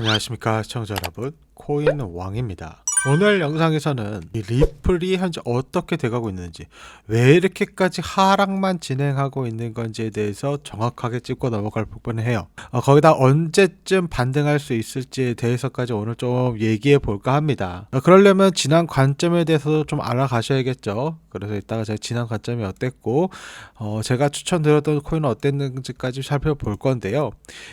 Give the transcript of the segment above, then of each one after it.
안녕하십니까 시청자 여러분. 코인 왕입니다 오늘 영상에서는 이 리플이 현재 어떻게 돼가고 있는지 왜 이렇게까지 하락만 진행하고 있는 건지에 대해서 정확하게 짚고 넘어갈 부분을 해요. 어, 거기다 언제쯤 반등할 수 있을지에 대해서까지 오늘 좀 얘기해 볼까 합니다. 어, 그러려면 지난 관점에 대해서도 좀 알아가셔야겠죠. 그래서 이따가 제가 지난 관점이 어땠고 어, 제가 추천드렸던 코인은 어땠는지까지 살펴볼 건데요.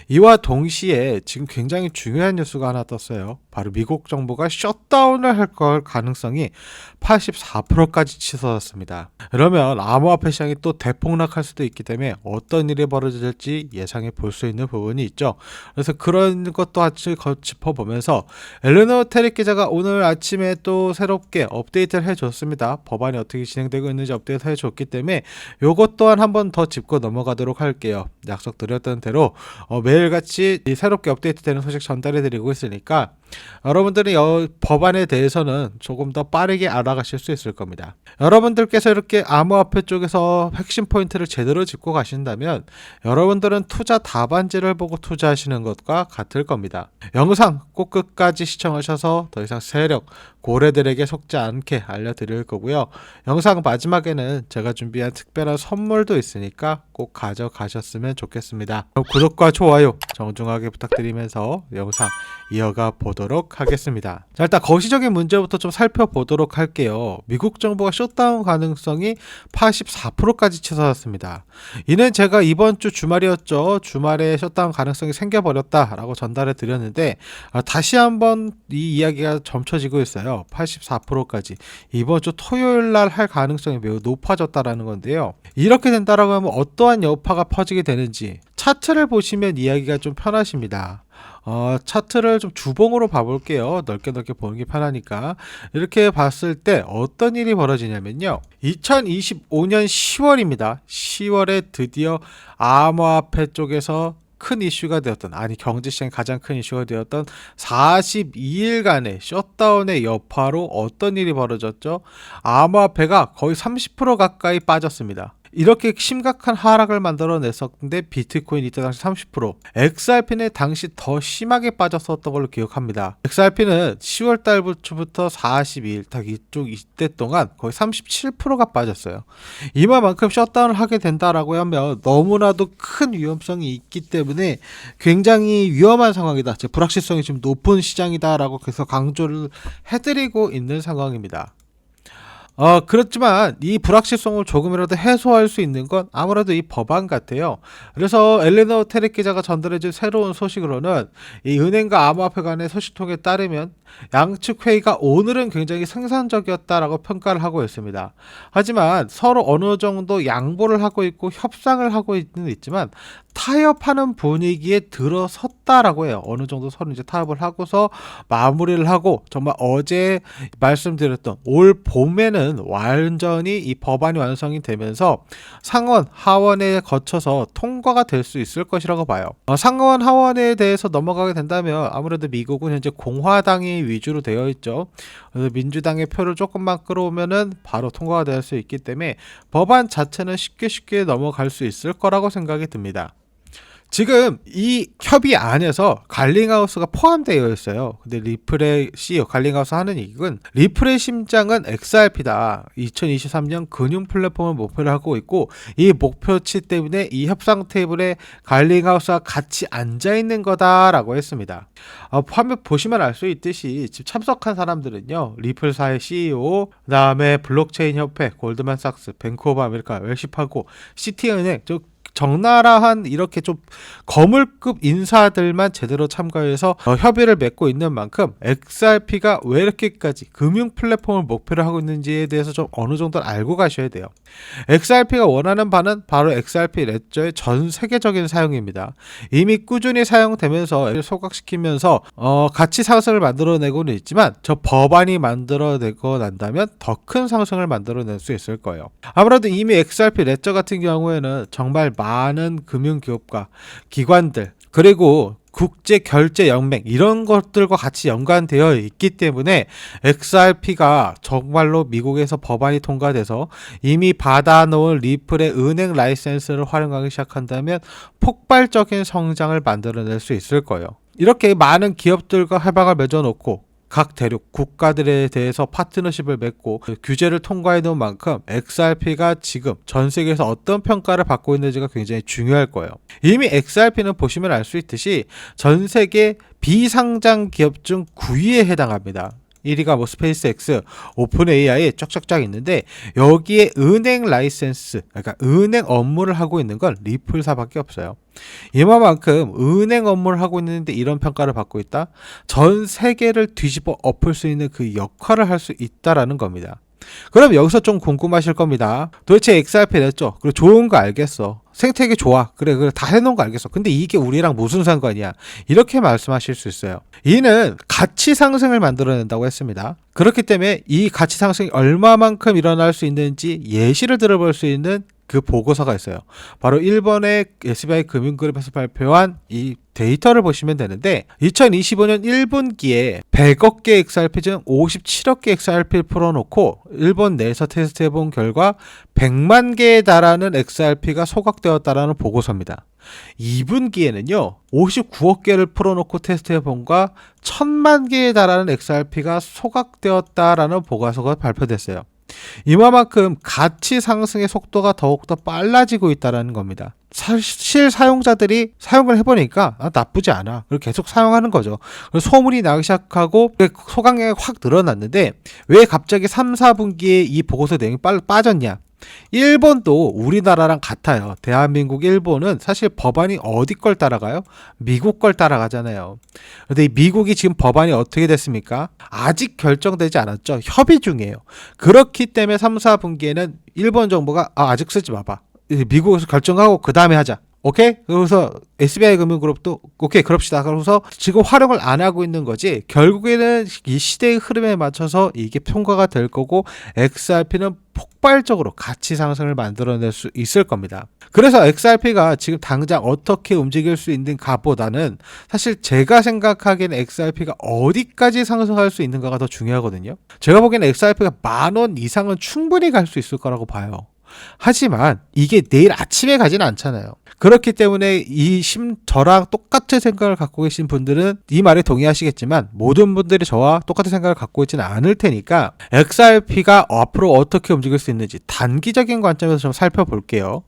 이와 동시에 지금 굉장히 중요한 뉴스가 하나 떴어요. 바로 미국 정부가 셧다운 을 할 걸 가능성이 84%까지 치솟았습니다. 그러면 암호화폐 시장이 또 대폭락할 수도 있기 때문에 어떤 일이 벌어질지 예상해 볼 수 있는 부분이 있죠. 그래서 그런 것도 같이 거- 짚어보면서 엘레노 테릭 기자가 오늘 아침에 또 새롭게 업데이트를 해줬습니다. 법안이 어떻게 진행되고 있는지 업데이트 해줬기 때문에 요것 또한 한 번 더 짚고 넘어가도록 할게요. 약속드렸던 대로 어, 매일같이 이 새롭게 업데이트되는 소식 전달해드리고 있으니까 여러분들은 여, 법안에 대해서는 조금 더 빠르게 알아가실 수 있을 겁니다. 여러분들께서 이렇게 암호화폐 쪽에서 핵심 포인트를 제대로 짚고 가신다면 여러분들은 투자 답안지를 보고 투자하시는 것과 같을 겁니다. 영상 꼭 끝까지 시청하셔서 더 이상 세력, 고래들에게 속지 않게 알려드릴 거고요. 영상 마지막에는 제가 준비한 특별한 선물도 있으니까 꼭 가져가셨으면 좋겠습니다. 구독과 좋아요 정중하게 부탁드리면서 영상 이어가 보도록 하겠습니다. 자, 일단 거시적인 문제부터 좀 살펴보도록 할게요. 미국 정부가 셧다운 가능성이 84%까지 치솟았습니다. 이는 제가 이번 주 주말이었죠. 주말에 셧다운 가능성이 생겨버렸다라고 전달해 드렸는데 아, 다시 한번 이 이야기가 점쳐지고 있어요. 84%까지 이번 주 토요일 날 할 가능성이 매우 높아졌다라는 건데요. 이렇게 된다라고 하면 어 떠한 여파가 퍼지게 되는지 차트를 보시면 이야기가 좀 편하십니다. 어, 차트를 좀 주봉으로 봐볼게요. 넓게 넓게 보는 게 편하니까. 이렇게 봤을 때 어떤 일이 벌어지냐면요. 2025년 10월입니다. 10월에 드디어 암호화폐 쪽에서 큰 이슈가 되었던 아니 경제 시장 가장 큰 이슈가 되었던 42일간의 셧다운의 여파로 어떤 일이 벌어졌죠? 암호화폐가 거의 30% 가까이 빠졌습니다. 이렇게 심각한 하락을 만들어냈었는데 비트코인 이때 당시 30% XRP는 당시 더 심하게 빠졌었던 걸로 기억합니다. XRP는 10월 달부터 42일 딱 이쪽 이때 동안 거의 37%가 빠졌어요. 이만큼 셧다운을 하게 된다라고 하면 너무나도 큰 위험성이 있기 때문에 굉장히 위험한 상황이다. 즉 불확실성이 좀 높은 시장이다라고 계속 강조를 해드리고 있는 상황입니다. 어, 그렇지만 이 불확실성을 조금이라도 해소할 수 있는 건 아무래도 이 법안 같아요. 그래서 엘레너 테렉 기자가 전달해준 새로운 소식으로는 이 은행과 암호화폐 간의 소식통에 따르면 양측 회의가 오늘은 굉장히 생산적이었다라고 평가를 하고 있습니다. 하지만 서로 어느 정도 양보를 하고 있고 협상을 하고 있는 있지만 타협하는 분위기에 들어섰다라고 해요. 어느 정도 서로 이제 타협을 하고서 마무리를 하고 정말 어제 말씀드렸던 올 봄에는 완전히 이 법안이 완성이 되면서 상원 하원에 거쳐서 통과가 될 수 있을 것이라고 봐요. 어, 상원 하원에 대해서 넘어가게 된다면 아무래도 미국은 현재 공화당이 위주로 되어 있죠. 그래서 민주당의 표를 조금만 끌어오면은 바로 통과가 될 수 있기 때문에 법안 자체는 쉽게 쉽게 넘어갈 수 있을 거라고 생각이 듭니다. 지금 이 협의 안에서 갈링하우스가 포함되어 있어요. 근데 리플의 CEO 갈링하우스 하는 얘기는 리플의 심장은 XRP다. 2023년 금융 플랫폼을 목표로 하고 있고 이 목표치 때문에 이 협상 테이블에 갈링하우스가 같이 앉아 있는 거다라고 했습니다. 어, 화면 보시면 알 수 있듯이 지금 참석한 사람들은요 리플사의 CEO, 그다음에 블록체인 협회, 골드만삭스, 뱅크 오브 아메리카, 웰시파고, 시티은행, 저 적나라한 이렇게 좀 거물급 인사들만 제대로 참가해서 어, 협의를 맺고 있는 만큼 XRP가 왜 이렇게까지 금융 플랫폼을 목표로 하고 있는지에 대해서 좀 어느 정도 알고 가셔야 돼요. XRP가 원하는 바는 바로 XRP 레저의 전 세계적인 사용입니다. 이미 꾸준히 사용되면서 소각시키면서 어, 가치 상승을 만들어내고는 있지만 저 법안이 만들어내고 난다면 더 큰 상승을 만들어낼 수 있을 거예요. 아무래도 이미 XRP 레저 같은 경우에는 정말 많은 금융기업과 기관들 그리고 국제 결제 연맹 이런 것들과 같이 연관되어 있기 때문에 XRP가 정말로 미국에서 법안이 통과돼서 이미 받아놓은 리플의 은행 라이센스를 활용하기 시작한다면 폭발적인 성장을 만들어낼 수 있을 거예요. 이렇게 많은 기업들과 협약을 맺어놓고 각 대륙 국가들에 대해서 파트너십을 맺고 규제를 통과해 놓은 만큼 XRP가 지금 전 세계에서 어떤 평가를 받고 있는지가 굉장히 중요할 거예요. 이미 XRP는 보시면 알 수 있듯이 전 세계 비상장 기업 중 9위에 해당합니다. 1위가 뭐 스페이스X, 오픈 AI 쫙쫙쫙 있는데 여기에 은행 라이센스, 그러니까 은행 업무를 하고 있는 건 리플사밖에 없어요. 이만큼 은행 업무를 하고 있는데 이런 평가를 받고 있다. 전 세계를 뒤집어 엎을 수 있는 그 역할을 할 수 있다라는 겁니다. 그럼 여기서 좀 궁금하실 겁니다. 도대체 XRP 냈죠? 그리고 좋은 거 알겠어. 생태계 좋아. 그래, 그래. 다 해놓은 거 알겠어. 근데 이게 우리랑 무슨 상관이야? 이렇게 말씀하실 수 있어요. 이는 가치 상승을 만들어낸다고 했습니다. 그렇기 때문에 이 가치 상승이 얼마만큼 일어날 수 있는지 예시를 들어볼 수 있는 그 보고서가 있어요. 바로 일본의 SBI 금융그룹에서 발표한 이 데이터를 보시면 되는데 2025년 1분기에 100억 개 XRP 중 57억 개 XRP를 풀어놓고 일본 내에서 테스트해 본 결과 100만 개에 달하는 XRP가 소각되었다라는 보고서입니다. 2분기에는요 59억 개를 풀어놓고 테스트해 본과 1000만 개에 달하는 XRP가 소각되었다라는 보고서가 발표됐어요. 이만큼 가치 상승의 속도가 더욱더 빨라지고 있다는 겁니다. 사실 사용자들이 사용을 해보니까 아, 나쁘지 않아. 그리고 계속 사용하는 거죠. 소문이 나기 시작하고 소각량이 확 늘어났는데 왜 갑자기 3, 4분기에 이 보고서 내용이 빨, 빠졌냐? 일본도 우리나라랑 같아요. 대한민국, 일본은 사실 법안이 어디 걸 따라가요? 미국 걸 따라가잖아요. 근데 이 미국이 지금 법안이 어떻게 됐습니까? 아직 결정되지 않았죠. 협의 중이에요. 그렇기 때문에 3, 4분기에는 일본 정부가 아, 아직 쓰지 마봐. 미국에서 결정하고 그 다음에 하자. 오케이? 그래서 SBI 금융그룹도 오케이 그럽시다. 그래서 지금 활용을 안 하고 있는 거지. 결국에는 이 시대의 흐름에 맞춰서 이게 통과가 될 거고 XRP는 폭발적으로 가치 상승을 만들어낼 수 있을 겁니다. 그래서 XRP가 지금 당장 어떻게 움직일 수 있는가보다는 사실 제가 생각하기에는 XRP가 어디까지 상승할 수 있는가가 더 중요하거든요. 제가 보기에는 XRP가 만 원 이상은 충분히 갈 수 있을 거라고 봐요. 하지만 이게 내일 아침에 가지는 않잖아요. 그렇기 때문에 이 심, 저랑 똑같은 생각을 갖고 계신 분들은 이 말에 동의하시겠지만 모든 분들이 저와 똑같은 생각을 갖고 있지는 않을 테니까 XRP가 앞으로 어떻게 움직일 수 있는지 단기적인 관점에서 좀 살펴볼게요.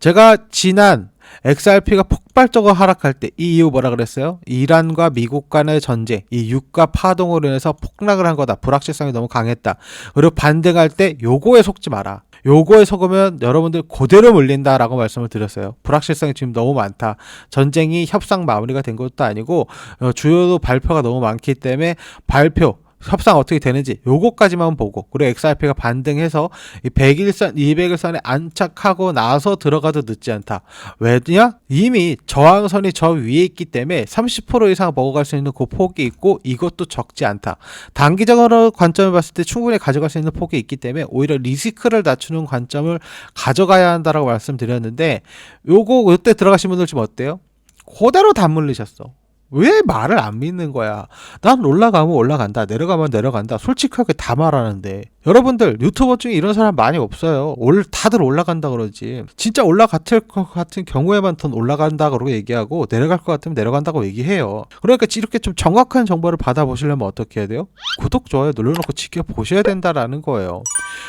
제가 지난 XRP가 폭발적으로 하락할 때 이 이유 뭐라 그랬어요? 이란과 미국 간의 전쟁, 이 유가 파동으로 인해서 폭락을 한 거다. 불확실성이 너무 강했다. 그리고 반등할 때 요거에 속지 마라. 요거에 속으면 여러분들 그대로 물린다라고 말씀을 드렸어요. 불확실성이 지금 너무 많다. 전쟁이 협상 마무리가 된 것도 아니고 어, 주요 발표가 너무 많기 때문에 발표 협상 어떻게 되는지 요거까지만 보고 그리고 XRP가 반등해서 이 100일선, 200일선에 안착하고 나서 들어가도 늦지 않다. 왜냐? 이미 저항선이 저 위에 있기 때문에 30% 이상 먹어갈 수 있는 그 폭이 있고 이것도 적지 않다. 단기적으로 관점을 봤을 때 충분히 가져갈 수 있는 폭이 있기 때문에 오히려 리스크를 낮추는 관점을 가져가야 한다라고 말씀드렸는데 요거 요때 들어가신 분들 좀 어때요? 그대로 다 물리셨어. 왜 말을 안 믿는 거야? 난 올라가면 올라간다, 내려가면 내려간다. 솔직하게 다 말하는데. 여러분들 유튜버 중에 이런 사람 많이 없어요. 올 다들 올라간다 그러지. 진짜 올라갔을 것 같은 경우에만 더 올라간다 그러고 얘기하고 내려갈 것 같으면 내려간다고 얘기해요. 그러니까 이렇게 좀 정확한 정보를 받아보시려면 어떻게 해야 돼요? 구독 좋아요 눌러놓고 지켜보셔야 된다라는 거예요.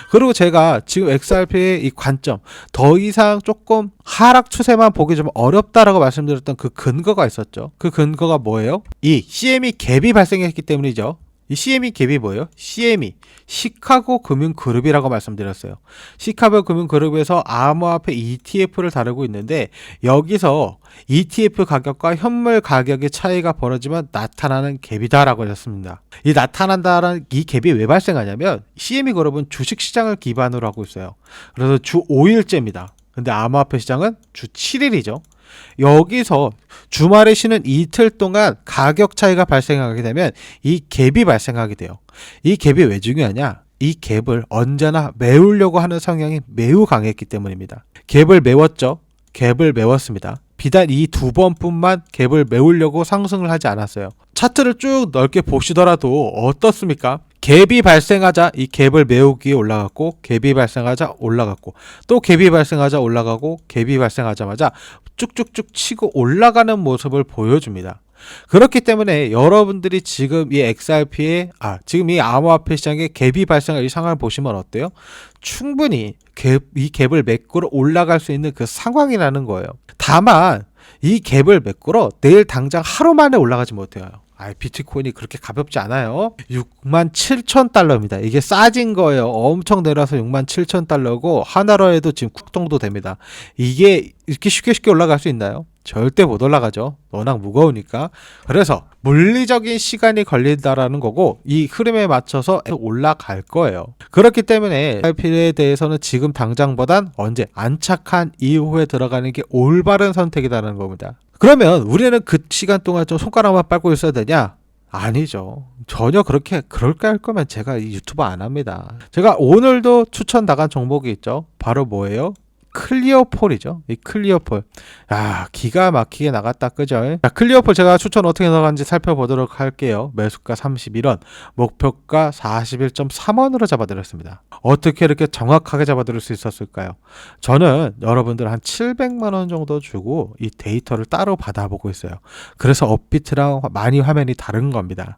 그리고 제가 지금 XRP의 이 관점 더 이상 조금 하락 추세만 보기 좀 어렵다라고 말씀드렸던 그 근거가 있었죠. 그 근거가 뭐예요? 이 CME 갭이 발생했기 때문이죠. 이 CME 갭이 뭐예요? CME 시카고 금융그룹이라고 말씀드렸어요. 시카고 금융그룹에서 암호화폐 ETF를 다루고 있는데 여기서 ETF 가격과 현물 가격의 차이가 벌어지면 나타나는 갭이다라고 하셨습니다. 이 나타난다는 이 갭이 왜 발생하냐면 CME 그룹은 주식 시장을 기반으로 하고 있어요. 그래서 주 5일째입니다. 근데 암호화폐 시장은 주 7일이죠. 여기서 주말에 쉬는 이틀 동안 가격 차이가 발생하게 되면 이 갭이 발생하게 돼요. 이 갭이 왜 중요하냐? 이 갭을 언제나 메우려고 하는 성향이 매우 강했기 때문입니다. 갭을 메웠죠. 갭을 메웠습니다. 비단 이 두 번뿐만 갭을 메우려고 상승을 하지 않았어요. 차트를 쭉 넓게 보시더라도 어떻습니까? 갭이 발생하자 이 갭을 메우기 올라갔고 갭이 발생하자 올라갔고 또 갭이 발생하자 올라가고 갭이 발생하자마자 쭉쭉쭉 치고 올라가는 모습을 보여줍니다. 그렇기 때문에 여러분들이 지금 이 XRP에 아 지금 이 암호화폐 시장에 갭이 발생할 이 상황을 보시면 어때요? 충분히 갭, 이 갭을 메꾸러 올라갈 수 있는 그 상황이라는 거예요. 다만 이 갭을 메꾸러 내일 당장 하루 만에 올라가지 못해요. 아, 비트코인이 그렇게 가볍지 않아요. 6만 7천 달러입니다. 이게 싸진 거예요. 엄청 내려서 6만 7천 달러고 하나로 해도 지금 쿡동도 됩니다. 이게 이렇게 쉽게 쉽게 올라갈 수 있나요? 절대 못 올라가죠. 워낙 무거우니까. 그래서 물리적인 시간이 걸린다라는 거고 이 흐름에 맞춰서 올라갈 거예요. 그렇기 때문에 IP에 대해서는 지금 당장보단 언제 안착한 이후에 들어가는 게 올바른 선택이라는 겁니다. 그러면 우리는 그 시간 동안 좀 손가락만 빨고 있어야 되냐? 아니죠. 전혀 그렇게 그럴까 할 거면 제가 이 유튜브 안 합니다. 제가 오늘도 추천 나간 종목이 있죠. 바로 뭐예요? 클리어폴이죠. 이 클리어폴. 야, 기가 막히게 나갔다. 그죠? 자, 클리어폴 제가 추천 어떻게 나갔는지 살펴보도록 할게요. 매수가 31원, 목표가 41.3원으로 잡아드렸습니다. 어떻게 이렇게 정확하게 잡아드릴 수 있었을까요? 저는 여러분들 한 700만 원 정도 주고 이 데이터를 따로 받아보고 있어요. 그래서 업비트랑 많이 화면이 다른 겁니다.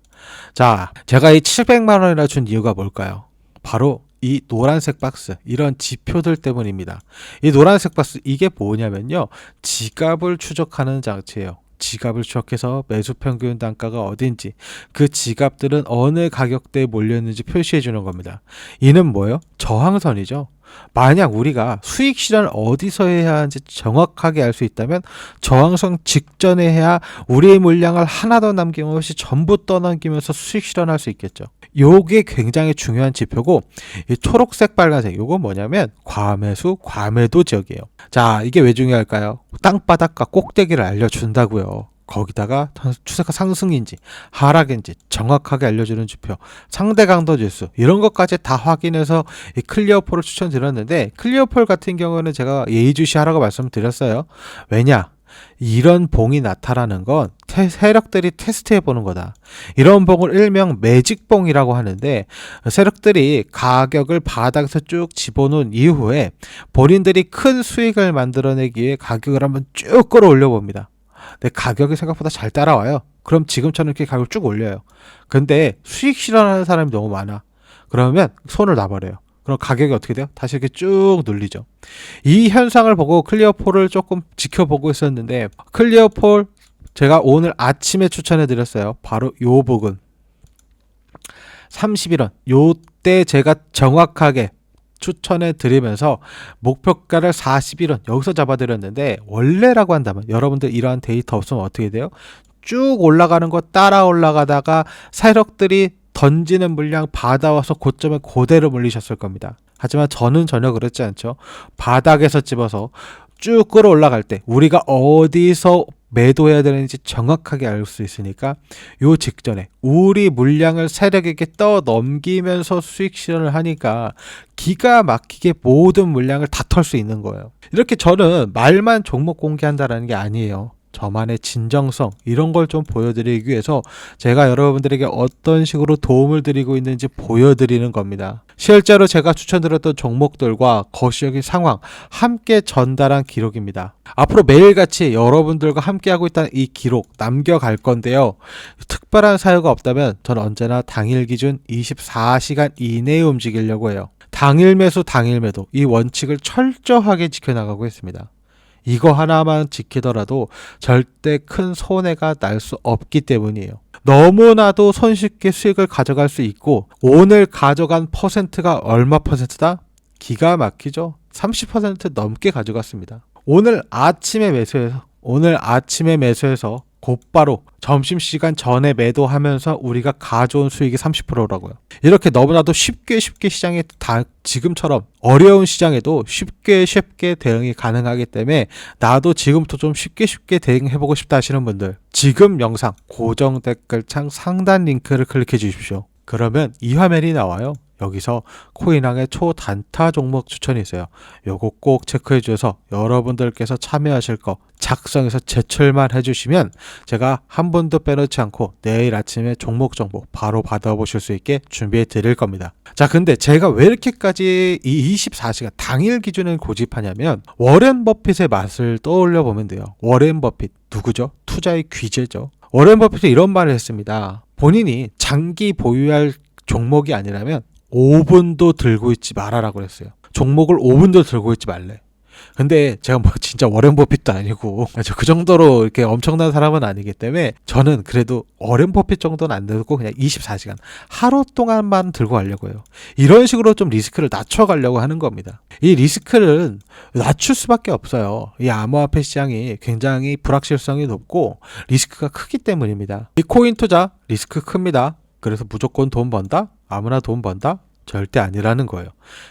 자, 제가 이 700만 원이나 준 이유가 뭘까요? 바로 이 노란색 박스 이런 지표들 때문입니다. 이 노란색 박스 이게 뭐냐면요. 지갑을 추적하는 장치예요. 지갑을 추적해서 매수 평균 단가가 어딘지 그 지갑들은 어느 가격대에 몰렸는지 표시해 주는 겁니다. 이는 뭐예요? 저항선이죠. 만약 우리가 수익 실현을 어디서 해야 하는지 정확하게 알 수 있다면 저항선 직전에 해야 우리의 물량을 하나도 남김 없이 전부 떠넘기면서 수익 실현할 수 있겠죠. 요게 굉장히 중요한 지표고 이 초록색 빨간색 요거 뭐냐면 과매수 과매도 지역이에요. 자 이게 왜 중요할까요? 땅바닥과 꼭대기를 알려준다고요. 거기다가 추세가 상승인지 하락인지 정확하게 알려주는 지표, 상대 강도 지수 이런 것까지 다 확인해서 이 클리어폴을 추천드렸는데 클리어폴 같은 경우는 제가 예의주시하라고 말씀드렸어요. 왜냐? 이런 봉이 나타나는 건 태, 세력들이 테스트해 보는 거다. 이런 봉을 일명 매직봉이라고 하는데 세력들이 가격을 바닥에서 쭉 집어넣은 이후에 본인들이 큰 수익을 만들어내기 위해 가격을 한번 쭉 끌어올려 봅니다. 근데 가격이 생각보다 잘 따라와요. 그럼 지금처럼 이렇게 가격을 쭉 올려요. 근데 수익 실현하는 사람이 너무 많아. 그러면 손을 놔버려요. 그럼 가격이 어떻게 돼요? 다시 이렇게 쭉 눌리죠. 이 현상을 보고 클리어폴을 조금 지켜보고 있었는데 클리어폴 제가 오늘 아침에 추천해 드렸어요. 바로 요 부분. 31원. 요때 제가 정확하게 추천해 드리면서 목표가를 41원 여기서 잡아 드렸는데 원래라고 한다면 여러분들 이러한 데이터 없으면 어떻게 돼요? 쭉 올라가는 거 따라 올라가다가 세력들이 던지는 물량 받아와서 고점에 그대로 물리셨을 겁니다. 하지만 저는 전혀 그렇지 않죠. 바닥에서 집어서 쭉 끌어올라갈 때 우리가 어디서 매도해야 되는지 정확하게 알 수 있으니까 요 직전에 우리 물량을 세력에게 떠 넘기면서 수익 실현을 하니까 기가 막히게 모든 물량을 다 털 수 있는 거예요. 이렇게 저는 말만 종목 공개한다라는 게 아니에요. 저만의 진정성 이런 걸 좀 보여드리기 위해서 제가 여러분들에게 어떤 식으로 도움을 드리고 있는지 보여드리는 겁니다. 실제로 제가 추천드렸던 종목들과 거시적인 상황 함께 전달한 기록입니다. 앞으로 매일같이 여러분들과 함께하고 있다는 이 기록 남겨갈 건데요. 특별한 사유가 없다면 저는 언제나 당일 기준 24시간 이내에 움직이려고 해요. 당일 매수 당일 매도 이 원칙을 철저하게 지켜나가고 있습니다. 이거 하나만 지키더라도 절대 큰 손해가 날 수 없기 때문이에요. 너무나도 손쉽게 수익을 가져갈 수 있고 오늘 가져간 퍼센트가 얼마 퍼센트다? 기가 막히죠. 30% 넘게 가져갔습니다. 오늘 아침에 매수해서 오늘 아침에 매수해서 곧바로 점심시간 전에 매도하면서 우리가 가져온 수익이 30%라고요. 이렇게 너무나도 쉽게 쉽게 시장에 다 지금처럼 어려운 시장에도 쉽게 쉽게 대응이 가능하기 때문에 나도 지금부터 좀 쉽게 쉽게 대응해보고 싶다 하시는 분들 지금 영상 고정 댓글창 상단 링크를 클릭해 주십시오. 그러면 이 화면이 나와요. 여기서 코인왕의 초단타 종목 추천이 있어요. 요거 꼭 체크해 주셔서 여러분들께서 참여하실 거 작성해서 제출만 해주시면 제가 한 번도 빼놓지 않고 내일 아침에 종목 정보 바로 받아보실 수 있게 준비해 드릴 겁니다. 자, 근데 제가 왜 이렇게까지 이 24시간 당일 기준을 고집하냐면 워렌 버핏의 맛을 떠올려 보면 돼요. 워렌 버핏 누구죠? 투자의 귀재죠. 워렌 버핏이 이런 말을 했습니다. 본인이 장기 보유할 종목이 아니라면 5분도 들고 있지 말아라고 그랬어요. 종목을 5분도 들고 있지 말래. 근데 제가 뭐 진짜 워렌 버핏도 아니고 저 그 정도로 이렇게 엄청난 사람은 아니기 때문에 저는 그래도 워렌 버핏 정도는 안 들고 그냥 24시간 하루 동안만 들고 가려고 해요. 이런 식으로 좀 리스크를 낮춰 가려고 하는 겁니다. 이 리스크를 낮출 수밖에 없어요. 이 암호화폐 시장이 굉장히 불확실성이 높고 리스크가 크기 때문입니다. 이 코인 투자 리스크 큽니다. 그래서 무조건 돈 번다? 아무나 돈 번다? 절대 아니라는 거예요.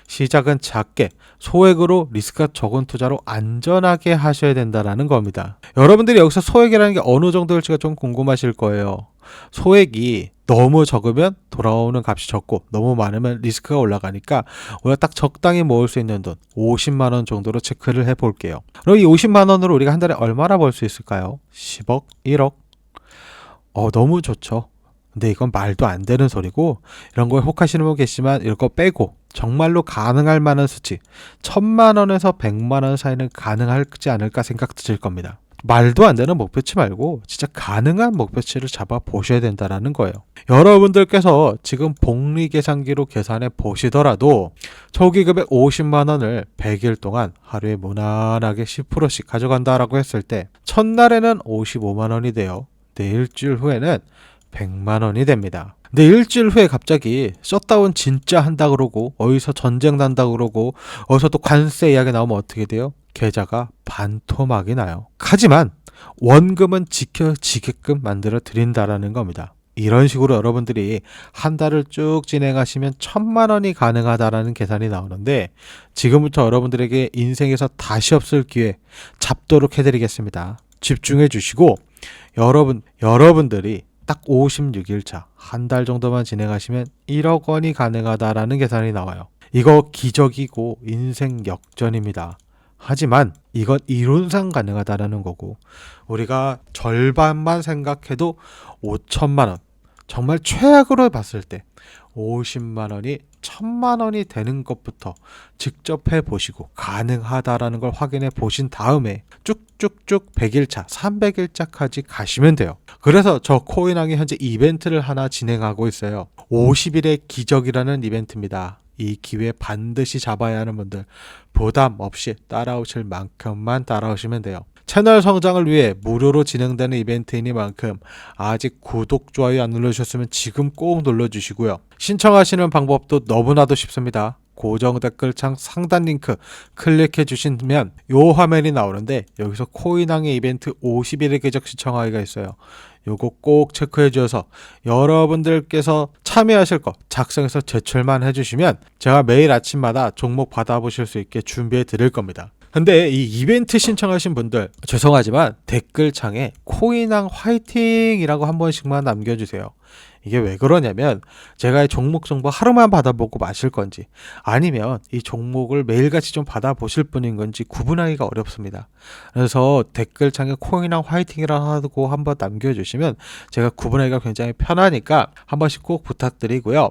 시작은 작게 소액으로 리스크가 적은 투자로 안전하게 하셔야 된다라는 겁니다. 여러분들이 여기서 소액이라는 게 어느 정도일지가 좀 궁금하실 거예요. 소액이 너무 적으면 돌아오는 값이 적고 너무 많으면 리스크가 올라가니까 우리가 딱 적당히 모을 수 있는 돈 50만 원 정도로 체크를 해 볼게요. 그럼 이 50만 원으로 우리가 한 달에 얼마나 벌 수 있을까요? 10억, 1억. 어 너무 좋죠. 근데 이건 말도 안 되는 소리고 이런 거에 혹하시는 분 계시지만 이런 거 빼고 정말로 가능할 만한 수치 천만 원에서 백만 원 사이는 가능할지 않을까 생각 드실 겁니다. 말도 안 되는 목표치 말고 진짜 가능한 목표치를 잡아 보셔야 된다라는 거예요. 여러분들께서 지금 복리 계산기로 계산해 보시더라도 초기급의 50만 원을 100일 동안 하루에 무난하게 10%씩 가져간다라고 했을 때 첫날에는 55만 원이 돼요. 네 일주일 후에는 100만 원이 됩니다. 근데 일주일 후에 갑자기 셧다운 진짜 한다 그러고 어디서 전쟁 난다 그러고 어디서 또 관세 이야기 나오면 어떻게 돼요? 계좌가 반토막이 나요. 하지만 원금은 지켜지게끔 만들어 드린다라는 겁니다. 이런 식으로 여러분들이 한 달을 쭉 진행하시면 천만 원이 가능하다라는 계산이 나오는데 지금부터 여러분들에게 인생에서 다시 없을 기회 잡도록 해드리겠습니다. 집중해 주시고 여러분 여러분들이 딱 56일차 한 달 정도만 진행하시면 1억 원이 가능하다라는 계산이 나와요. 이거 기적이고 인생 역전입니다. 하지만 이건 이론상 가능하다라는 거고 우리가 절반만 생각해도 5천만 원 정말 최악으로 봤을 때 50만 원이 1000만 원이 되는 것부터 직접 해 보시고 가능하다라는 걸 확인해 보신 다음에 쭉쭉쭉 100일차, 300일차까지 가시면 돼요. 그래서 저 코인왕이 현재 이벤트를 하나 진행하고 있어요. 50일의 기적이라는 이벤트입니다. 이 기회 반드시 잡아야 하는 분들 부담 없이 따라오실 만큼만 따라오시면 돼요. 채널 성장을 위해 무료로 진행되는 이벤트이니만큼 아직 구독, 좋아요 안 눌러주셨으면 지금 꼭 눌러주시고요. 신청하시는 방법도 너무나도 쉽습니다. 고정 댓글창 상단 링크 클릭해 주시면 요 화면이 나오는데 여기서 코인왕의 이벤트 50일의 계적 시청하기가 있어요. 요거 꼭 체크해 주셔서 여러분들께서 참여하실 거 작성해서 제출만 해주시면 제가 매일 아침마다 종목 받아보실 수 있게 준비해 드릴 겁니다. 근데 이 이벤트 신청하신 분들 죄송하지만 댓글창에 코인왕 화이팅이라고 한 번씩만 남겨주세요. 이게 왜 그러냐면 제가 이 종목 정보 하루만 받아보고 마실 건지 아니면 이 종목을 매일같이 좀 받아보실 분인 건지 구분하기가 어렵습니다. 그래서 댓글창에 코인왕 화이팅이라고 한번 남겨주시면 제가 구분하기가 굉장히 편하니까 한 번씩 꼭 부탁드리고요.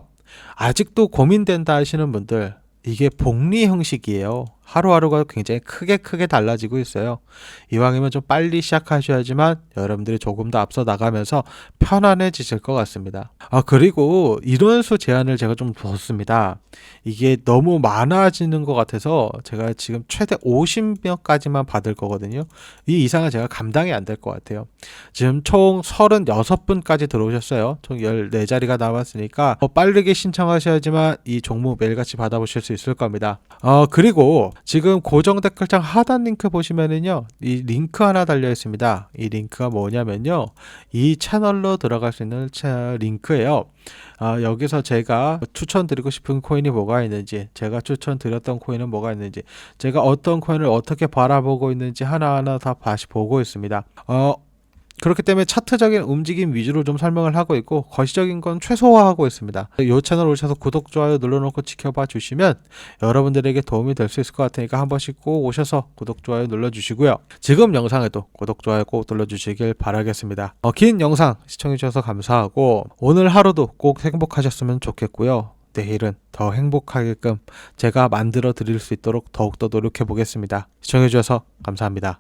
아직도 고민된다 하시는 분들 이게 복리 형식이에요. 하루하루가 굉장히 크게 크게 달라지고 있어요. 이왕이면 좀 빨리 시작하셔야지만 여러분들이 조금 더 앞서 나가면서 편안해지실 것 같습니다. 아, 그리고 인원수 제한을 제가 좀 뒀습니다. 이게 너무 많아지는 것 같아서 제가 지금 최대 50명까지만 받을 거거든요. 이 이상은 제가 감당이 안 될 것 같아요. 지금 총 36분까지 들어오셨어요. 총 14자리가 남았으니까 더 빠르게 신청하셔야지만 이 종목 매일같이 받아보실 수 있을 겁니다. 어, 그리고 지금 고정 댓글창 하단 링크 보시면은요, 이 링크 하나 달려 있습니다. 이 링크가 뭐냐면요, 이 채널로 들어갈 수 있는 채- 링크예요. 아, 여기서 제가 추천드리고 싶은 코인이 뭐가 있는지, 제가 추천드렸던 코인은 뭐가 있는지, 제가 어떤 코인을 어떻게 바라보고 있는지 하나하나 다 다시 보고 있습니다. 어, 그렇기 때문에 차트적인 움직임 위주로 좀 설명을 하고 있고 거시적인 건 최소화하고 있습니다. 이 채널 오셔서 구독, 좋아요 눌러놓고 지켜봐 주시면 여러분들에게 도움이 될 수 있을 것 같으니까 한 번씩 꼭 오셔서 구독, 좋아요 눌러주시고요. 지금 영상에도 구독, 좋아요 꼭 눌러주시길 바라겠습니다. 어, 긴 영상 시청해주셔서 감사하고 오늘 하루도 꼭 행복하셨으면 좋겠고요. 내일은 더 행복하게끔 제가 만들어 드릴 수 있도록 더욱더 노력해 보겠습니다. 시청해주셔서 감사합니다.